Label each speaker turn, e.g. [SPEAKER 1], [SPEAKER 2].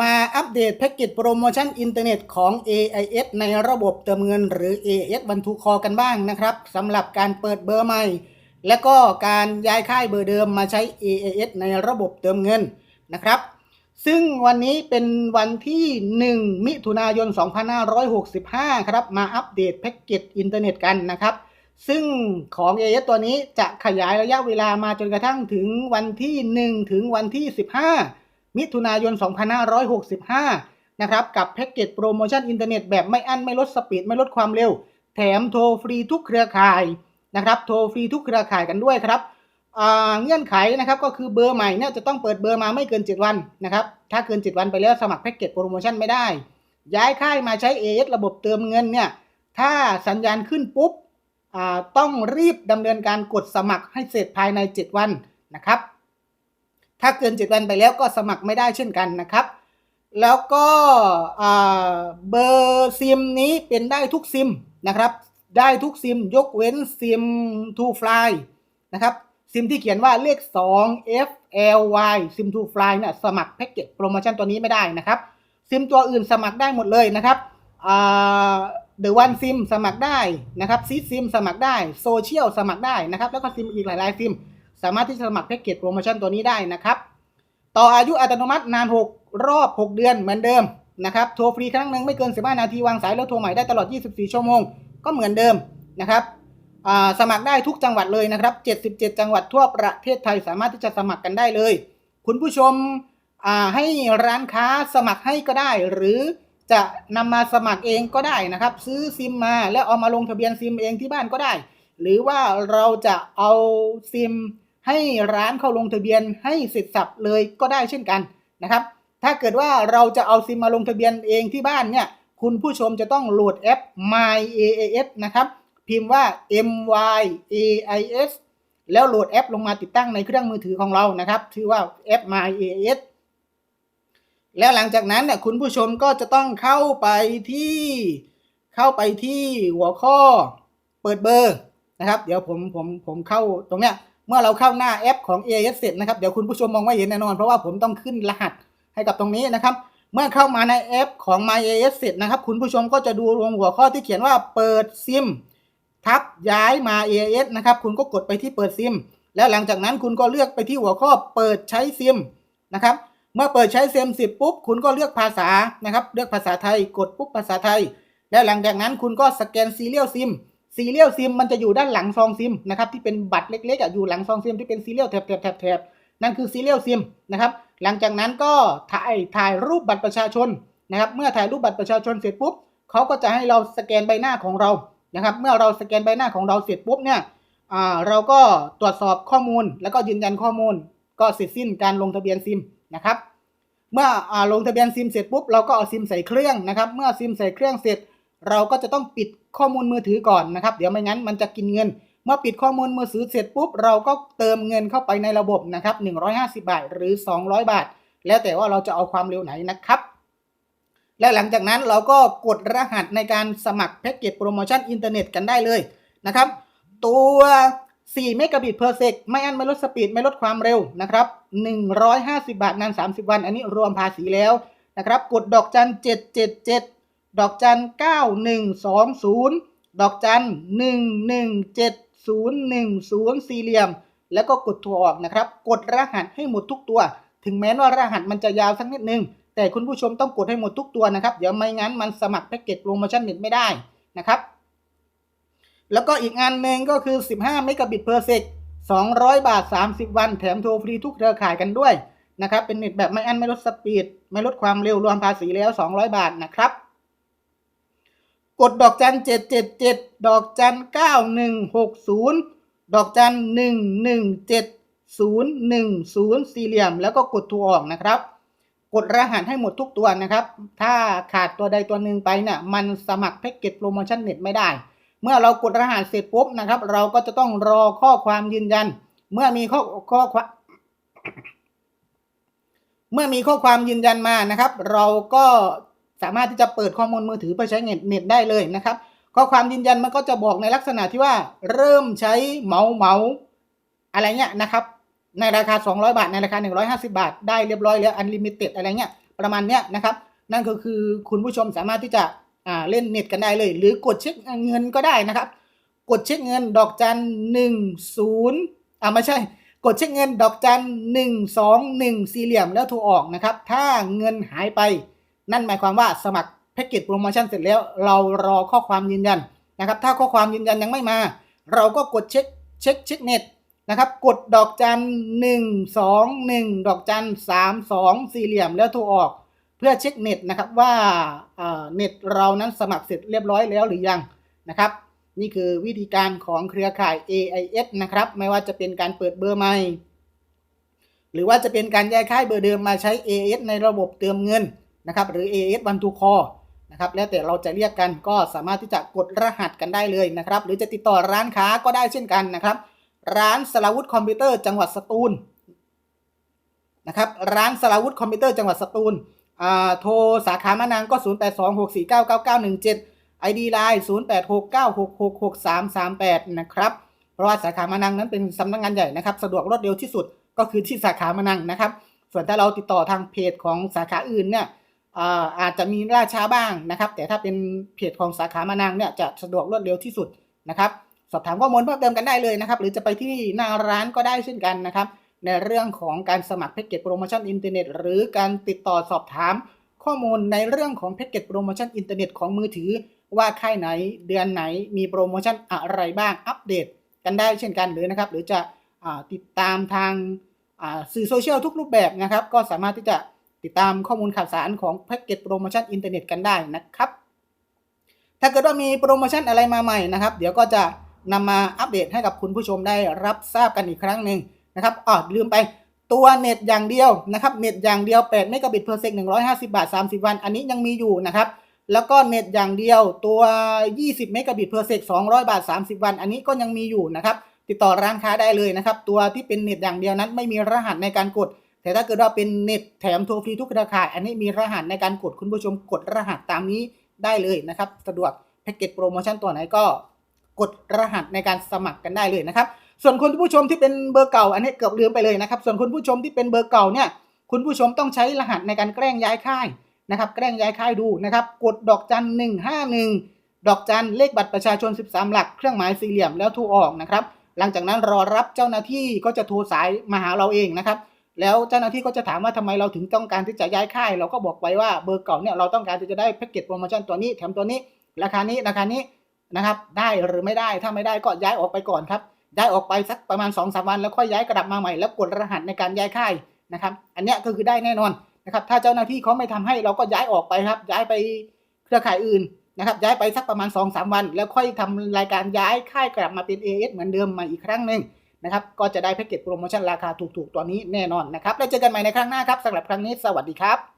[SPEAKER 1] มาอัปเดตแพ็กเกจโปรโมชั่นอินเทอร์เน็ตของ AIS ในระบบเติมเงินหรือ AIS บันทุคอกันบ้างนะครับสำหรับการเปิดเบอร์ใหม่ และก็การย้ายค่ายเบอร์เดิมมาใช้ AIS ในระบบเติมเงินนะครับ ซึ่งวันนี้เป็นวันที่ 1 มิถุนายน 2565 ครับ มาอัปเดตแพ็กเกจอินเทอร์เน็ตกันนะครับ ซึ่งของ AIS ตัวนี้จะขยายระยะเวลามาจนกระทั่งถึงวันที่ 1 ถึงวันที่ 15 มิถุนายน 2565 นะครับ กับแพ็กเกจโปรโมชั่นอินเทอร์เน็ตแบบไม่อั้น ไม่ลดสปีด ไม่ลดความเร็ว แถมโทรฟรีทุกเครือข่ายนะครับ โทรฟรีทุกเครือข่ายกันด้วยครับเงื่อนไขนะครับก็คือเบอร์ใหม่เนี่ยจะต้องเปิดเบอร์มาไม่เกิน 7 วันนะครับ ถ้าเกิน 7 วันไปแล้วสมัครแพ็กเกจโปรโมชั่นไม่ได้ ย้ายค่ายมาใช้ AS ระบบเติมเงินเนี่ย ถ้าสัญญาณขึ้นปุ๊บต้องรีบดำเนินการกดสมัครให้เสร็จภายใน 7 วันนะครับ ถ้าเกิน7วันไปแล้วก็สมัครไม่ได้เช่นกันนะครับ แล้วก็เบอร์ซิมนี้เป็นได้ทุกซิมนะครับ ได้ทุกซิมยกเว้นซิม to fly นะครับซิมที่เขียนว่าเลข 2 F L Y ซิม to fly เนี่ยสมัครแพ็กเกจโปรโมชั่นตัวนี้ไม่ได้นะครับซิมตัวอื่นสมัครได้หมดเลยนะครับอ่า The One SIM สมัครได้นะครับซีซิมสมัครได้โซเชียลสมัครได้นะครับ แล้วก็ซิมอีกหลายๆซิม สามารถที่จะสมัครแพ็กเกจโปรโมชั่นตัวนี้ได้นะครับ ต่ออายุอัตโนมัตินาน 6 รอบ 6 เดือนเหมือนเดิมนะครับโทรฟรีครั้งหนึ่งไม่เกิน 15 นาทีวางสายแล้วโทรใหม่ได้ตลอด 24 ชั่วโมง ก็เหมือนเดิมนะครับสมัครได้ทุกจังหวัดเลยนะครับ 77 จังหวัดทั่วประเทศไทยสามารถที่จะสมัครกันได้เลย คุณผู้ชมให้ร้านค้าสมัครให้ก็ได้ หรือจะนำมาสมัครเองก็ได้นะครับ ซื้อซิมมาแล้วเอามาลงทะเบียนซิมเองที่บ้านก็ได้ หรือว่าเราจะเอาซิม ให้ร้านเขาลงทะเบียนให้เสร็จสับเลยก็ได้เช่นกันนะครับ ถ้าเกิดว่าเราจะเอาซิมมาลงทะเบียนเองที่บ้านเนี่ยคุณผู้ชมจะต้องโหลดแอป My AAS นะครับ พิมพ์ว่า M Y A I S แล้วโหลดแอปลงมาติดตั้งในเครื่องมือถือของเรานะครับชื่อว่าแอป My AAS แล้วหลังจากนั้นเนี่ยคุณผู้ชมก็จะต้องเข้าไปที่เข้าไปที่หัวข้อเปิดเบอร์นะครับ เดี๋ยวผมผมผมเข้าตรงเนี้ย เมื่อเราเข้าหน้าแอปของ AIS เสร็จนะครับเดี๋ยวคุณผู้ชมมองไม่เห็นแน่นอน เพราะว่าผมต้องขึ้นรหัสให้กับตรงนี้นะครับ เมื่อเข้ามาในแอปของ My AIS เสร็จนะครับ คุณผู้ชมก็จะดูรวมหัวข้อที่เขียนว่าเปิดซิมทับย้ายมา AIS นะครับคุณก็กดไปที่เปิดซิม แล้วหลังจากนั้นคุณก็เลือกไปที่หัวข้อเปิดใช้ซิมนะครับเมื่อเปิดใช้ซิมเสร็จปุ๊บคุณก็เลือกภาษานะครับเลือกภาษาไทย กดปุ๊บภาษาไทย แล้วหลังจากนั้นคุณก็สแกนซีเรียลซิม ซีเรียลซิมมันจะอยู่ด้านหลังซองซิมนะครับที่เป็นบัตรเล็กๆอะอยู่หลังซองซิมที่เป็นซีเรียลแถบแถบแถบแถบนั่นคือซีเรียลซิมนะครับหลังจากนั้นก็ถ่ายถ่ายรูปบัตรประชาชนนะครับเมื่อถ่ายรูปบัตรประชาชนเสร็จปุ๊บเขาก็จะให้เราสแกนใบหน้าของเรานะครับเมื่อเราสแกนใบหน้าของเราเสร็จปุ๊บเนี่ยอ่าเราก็ตรวจสอบข้อมูลแล้วก็ยืนยันข้อมูล ก็เสร็จสิ้นการลงทะเบียนซิมนะครับเมื่ออลงทะเบียนซิมเสร็จปุ๊บเราก็เอาซิมใส่เครื่องนะครับ เมื่อซิมใส่เครื่องเสร็จ เราก็จะต้องปิดข้อมูลมือถือก่อนนะครับ เดี๋ยวไม่งั้นมันจะกินเงิน เมื่อปิดข้อมูลมือถือเสร็จปุ๊บเราก็เติมเงินเข้าไปในระบบนะครับ150 บาทหรือ 200 บาท แล้วแต่ว่าเราจะเอาความเร็วไหนนะครับ และหลังจากนั้นเราก็กดรหัสในการสมัครแพ็กเกจโปรโมชั่นอินเทอร์เน็ตกันได้เลยนะครับ ตัว4เมกะบิตเพอร์เซกไม่อันไม่ลดสปีดไม่ลดความเร็วนะครับ150 บาทนาน 30 วัน อันนี้รวมภาษีแล้วนะครับ กดดอกจัน 777 ดอกจัน9120ดอกจัน11700สี่เหลี่ยม แล้วก็กดโทรออกนะครับ กดรหัสให้หมดทุกตัว ถึงแม้ว่ารหัสมันจะยาวสักนิดนึง แต่คุณผู้ชมต้องกดให้หมดทุกตัวนะครับ เดี๋ยวไม่งั้นมันสมัครแพ็กเกจโปรโมชั่นเน็ตไม่ได้นะครับ แล้วก็อีกอันหนึ่งก็คือ 15เมกะบิตเพอร์เซก200 บาท 30 วัน แถมโทรฟรีทุกเครือข่ายกันด้วยนะครับ เป็นเน็ตแบบไม่อั้นไม่ลดสปีด ไม่ลดความเร็วรวมภาษีแล้ว 200 บาทนะครับ กดดอกจัน777ดเจ็ดเจ็ดดอกจัน9160ดอกจัน11700สี่เหลี่ยม แล้วก็กดโทรออกนะครับ กดรหัสให้หมดทุกตัวนะครับ ถ้าขาดตัวใดตัวหนึ่งไปเนี่ยมันสมัครแพ็กเกจโปรโมชั่นเน็ตไม่ได้ เมื่อเรากดรหัสเสร็จปุ๊บนะครับ เราก็จะต้องรอข้อความยืนยัน เมื่อมีข้อข้อความเมื่อมีข้อความยืนยันมานะครับ เราก็ สามารถที่จะเปิดข้อมูลมือถือเพื่อใช้เน็ตเน็ตได้เลยนะครับข้อความยืนยันมันก็จะบอกในลักษณะที่ว่าเริ่มใช้เมาเมาอะไรเงี้ยนะครับ ในราคา 200 บาท ในราคา 150 บาท ได้เรียบร้อยแล้วอันลิมิเต็ดอะไรเงี้ยประมาณเนี้ยนะครับ นั่นก็คือคุณผู้ชมสามารถที่จะอ่าเล่นเน็ตกันได้เลย หรือกดเช็คเงินก็ได้นะครับ กดเช็คเงินดอกจันหนึ่งศูนย์อ่าไม่ใช่ กดเช็คเงินดอกจันหนึ่งสองหนึ่งสี่เหลี่ยมแล้วโทรออกนะครับ ถ้าเงินหายไป นั่นหมายความว่าสมัครแพ็กเกจโปรโมชั่นเสร็จแล้ว เรารอข้อความยืนยันนะครับ ถ้าข้อความยืนยันยังไม่มา เราก็กดเช็คเช็คเช็คเน็ตนะครับ กดดอกจันหนึ่งสองหนึ่งดอกจันสามสองสี่เหลี่ยมแล้วโทรออก เพื่อเช็คเน็ตนะครับว่าเน็ตเรานั้นสมัครเสร็จเรียบร้อยแล้วหรือยังนะครับ นี่คือวิธีการของเครือข่าย AIS นะครับ ไม่ว่าจะเป็นการเปิดเบอร์ใหม่ หรือว่าจะเป็นการย้ายค่ายเบอร์เดิมมาใช้ AIS ในระบบเติมเงิน นะครับหรือ AIS One to Call นะครับแล้วแต่เราจะเรียกกันก็สามารถที่จะกดรหัสกันได้เลยนะครับ หรือจะติดต่อร้านค้าก็ได้เช่นกันนะครับ ร้านสลาวุธคอมพิวเตอร์จังหวัดสตูลนะครับร้านสลาวุธคอมพิวเตอร์จังหวัดสตูลอ่าโทรสาขามะนางก็ 0826499917 ID Line 0869666338 นะครับ เพราะว่าสาขามะนังนั้นเป็นสำนักงานใหญ่นะครับ สะดวกรวดเร็วที่สุดก็คือที่สาขามะนังนะครับ ส่วนถ้าเราติดต่อทางเพจของสาขาอื่นเนี่ย อาจจะมีล่าช้าบ้างนะครับ แต่ถ้าเป็นเพจของสาขามะนังเนี่ยจะสะดวกรวดเร็วที่สุดนะครับ สอบถามข้อมูลเพิ่มเติมกันได้เลยนะครับ หรือจะไปที่หน้าร้านก็ได้เช่นกันนะครับ ในเรื่องของการสมัครแพ็กเกจโปรโมชั่นอินเทอร์เน็ตหรือการติดต่อสอบถามข้อมูลในเรื่องของแพ็กเกจโปรโมชั่นอินเทอร์เน็ตของมือถือ ว่าค่ายไหนเดือนไหนมีโปรโมชั่นอะไรบ้างอัปเดตกันได้เช่นกันหรือนะครับ หรือจะอติดตามทางสื่อโซเชียลทุกรูปแบบนะครับ ก็สามารถที่จะ ติดตามข้อมูลข่าวสารของแพ็กเกจโปรโมชั่นอินเทอร์เน็ตกันได้นะครับ ถ้าเกิดว่ามีโปรโมชั่นอะไรมาใหม่นะครับ เดี๋ยวก็จะนำมาอัปเดตให้กับคุณผู้ชมได้รับทราบกันอีกครั้งหนึ่งนะครับอ๋อลืมไปตัวเน็ตอย่างเดียวนะครับ เน็ตอย่างเดียว8เมกะบิต per sec 150 บาท 30 วัน อันนี้ยังมีอยู่นะครับ แล้วก็เน็ตอย่างเดียวตัว 20เมกะบิต per sec 200 บาท 30 วัน อันนี้ก็ยังมีอยู่นะครับ ติดต่อร้านค้าได้เลยนะครับ ตัวที่เป็นเน็ตอย่างเดียวนั้นไม่มีรหัสในการกด แต่ถ้าเกิดว่าเป็นเน็ตแถมโทรฟรีทุกเครือข่าย อันนี้มีรหัสในการกดคุณผู้ชมกดรหัสตามนี้ได้เลยนะครับ สะดวกแพ็กเกจโปรโมชั่นตัวไหนก็กดรหัสในการสมัครกันได้เลยนะครับ ส่วนคุณผู้ชมที่เป็นเบอร์เก่า อันนี้เกือบลืมไปเลยนะครับ ส่วนคุณผู้ชมที่เป็นเบอร์เก่าเนี่ยคุณผู้ชมต้องใช้รหัสในการแกล้งย้ายค่ายนะครับ แกล้งย้ายค่ายดูนะครับ กดดอกจันหนึ่งห้าหนึ่งดอกจันเลขบัตรประชาชน 13 หลัก เครื่องหมายสี่เหลี่ยมแล้วโทรออกนะครับ หลังจากนั้นรอรับเจ้าหน้าที่ก็จะโทรสายมาหาเราเองนะครับ แล้วเจ้าหน้าที่ก็จะถามว่าทำไมเราถึงต้องการที่จะย้ายค่าย เราก็บอกไว้ว่าเบอร์เก่าเนี่ยเราต้องการที่จะได้แพ็กเกจโปรโมชั่นตัวนี้แถมตัวนี้ ราคานี้ราคานี้นะครับได้หรือไม่ได้ถ้าไม่ได้ก็ย้ายออกไปก่อนครับย้ายออกไปสักประมาณ2อสวัน แล้วค่อยย้ายกลับมาใหม่แล้วกดรหัสในการย้ายค่ายนะครับ อันนี้ก็คือได้แน่นอนนะครับถ้าเจ้าหน้าที่เขาไม่ทำให้เราก็ย้ายออกไปครับ ย้ายไปเครือข่ายอื่นนะครับย้ายไปสักประมาณ2อสวัน แล้วค่อยทำรายการย้ายค่ายกลับมาเป็น AS เหมือนเดิมมาอีกครั้งหนึ่ง นะครับ ก็จะได้แพ็กเกจโปรโมชั่นราคาถูกๆตัวนี้แน่นอนนะครับ แล้วเจอกันใหม่ในครั้งหน้าครับสำหรับครั้งนี้สวัสดีครับ